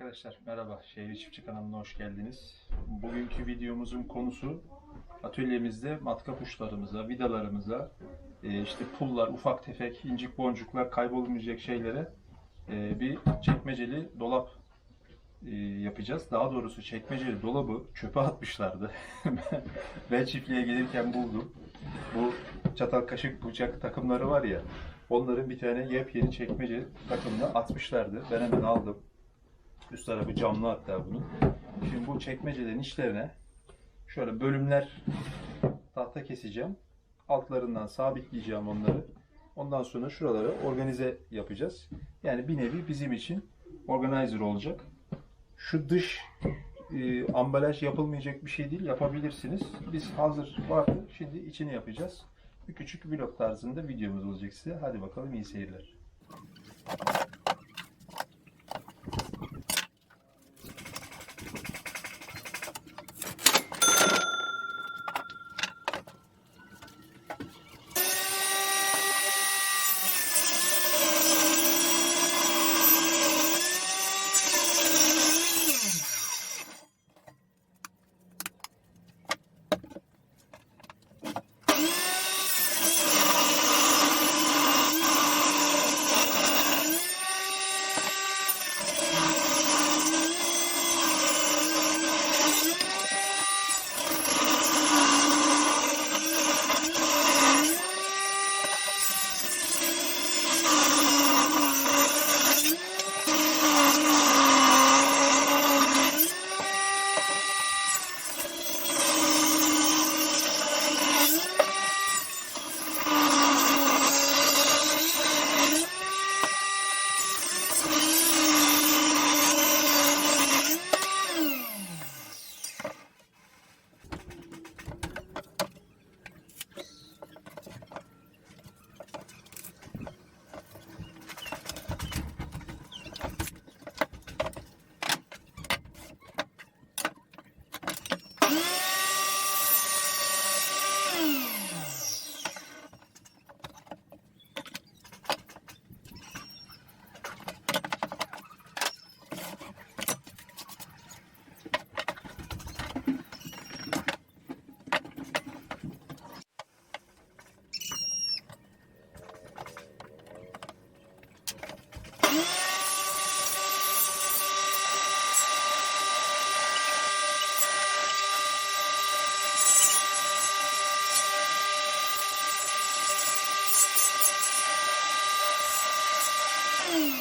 Arkadaşlar merhaba, Şehri Çiftçi kanalına hoş geldiniz. Bugünkü videomuzun konusu atölyemizde matkap uçlarımıza, vidalarımıza, e, işte pullar, ufak tefek, incik boncuklar kaybolmayacak şeylere e, bir çekmeceli dolap e, yapacağız. Daha doğrusu çekmeceli dolabı çöpe atmışlardı. ben çiftliğe gelirken buldum. Bu çatal kaşık bıçak takımları var ya, onların bir tane yepyeni çekmece takımını atmışlardı. Ben hemen aldım. Üst tarafı camlı hatta bunun. Şimdi bu çekmecelerin içlerine şöyle bölümler tahta keseceğim. Altlarından sabitleyeceğim onları. Ondan sonra şuraları organize yapacağız. Yani bir nevi bizim için organizer olacak. Şu dış e, ambalaj yapılmayacak bir şey değil. Yapabilirsiniz. Biz hazır vardı. Şimdi içini yapacağız. Bir küçük vlog tarzında videomuz olacak size. Hadi bakalım iyi seyirler. Yay!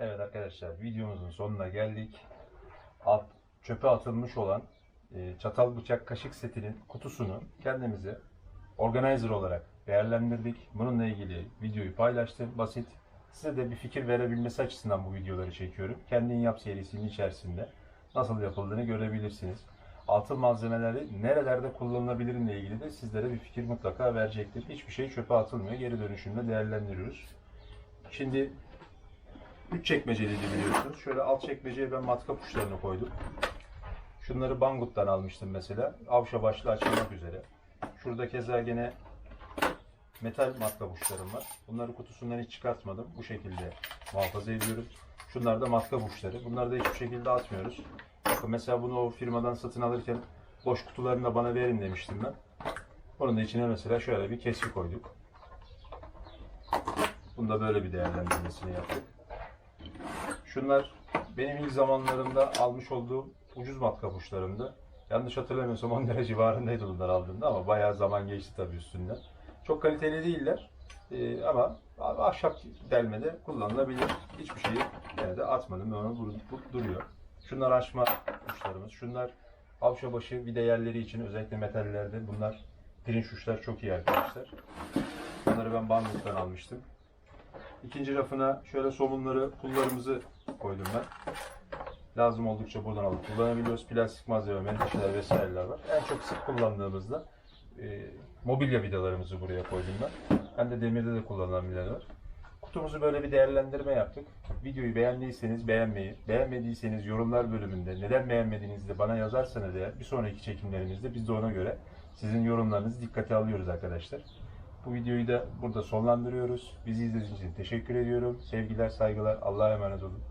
Arkadaşlar videomuzun sonuna geldik. Alt, çöpe atılmış olan e, çatal bıçak kaşık setinin kutusunu kendimize organizer olarak değerlendirdik. Bununla ilgili videoyu paylaştım. Basit. Size de bir fikir verebilmesi açısından bu videoları çekiyorum. Kendin yap serisinin içerisinde nasıl yapıldığını görebilirsiniz. Altın malzemeleri nerelerde kullanılabilir ile ilgili de sizlere bir fikir mutlaka verecektir. Hiçbir şey çöpe atılmıyor. Geri dönüşümle değerlendiriyoruz. Şimdi üç çekmeceliydi biliyorsunuz. Şöyle alt çekmeceye ben matkap uçlarını koydum. Şunları Banggood'dan almıştım mesela. Avşa başlı açılmak üzere. Şurada keza gene metal matkap uçlarım var. Bunları kutusundan hiç çıkartmadım. Bu şekilde muhafaza ediyorum. Şunlar da matkap uçları. Bunları da hiçbir şekilde atmıyoruz. Bakın mesela bunu o firmadan satın alırken boş kutularını da bana verin demiştim ben. Onun da içine mesela şöyle bir keski koyduk. Bunda böyle bir değerlendirmesini yaptık. Şunlar benim ilk zamanlarımda almış olduğum ucuz matkap uçlarımdı. Yanlış hatırlamıyorsam 10 lira civarındaydı bunlar aldığımda ama bayağı zaman geçti tabii üstünden. Çok kaliteli değiller Ee, ama ahşap delmede kullanılabilir. Hiçbir şeyi yine de atmadım. Onu dur- duruyor. Şunlar açma uçlarımız. Şunlar avşa başı vida yerleri için özellikle metallerde bunlar pirinç uçlar çok iyi arkadaşlar. Bunları ben Banggood'dan almıştım. İkinci rafına şöyle somunları, pullarımızı koydum ben. Lazım oldukça buradan alıp kullanabiliyoruz. Plastik malzeme, menteşeler vesaireler var. En çok sık kullandığımızda e, mobilya vidalarımızı buraya koydum ben. Hem de demirde de kullanılan vidalar var. Kutumuzu böyle bir değerlendirme yaptık. Videoyu beğendiyseniz beğenmeyi, beğenmediyseniz yorumlar bölümünde neden beğenmediğinizi de bana yazarsanız eğer bir sonraki çekimlerimizde biz de ona göre sizin yorumlarınızı dikkate alıyoruz arkadaşlar. Bu videoyu da burada sonlandırıyoruz. Bizi izlediğiniz için teşekkür ediyorum. Sevgiler, saygılar. Allah'a emanet olun.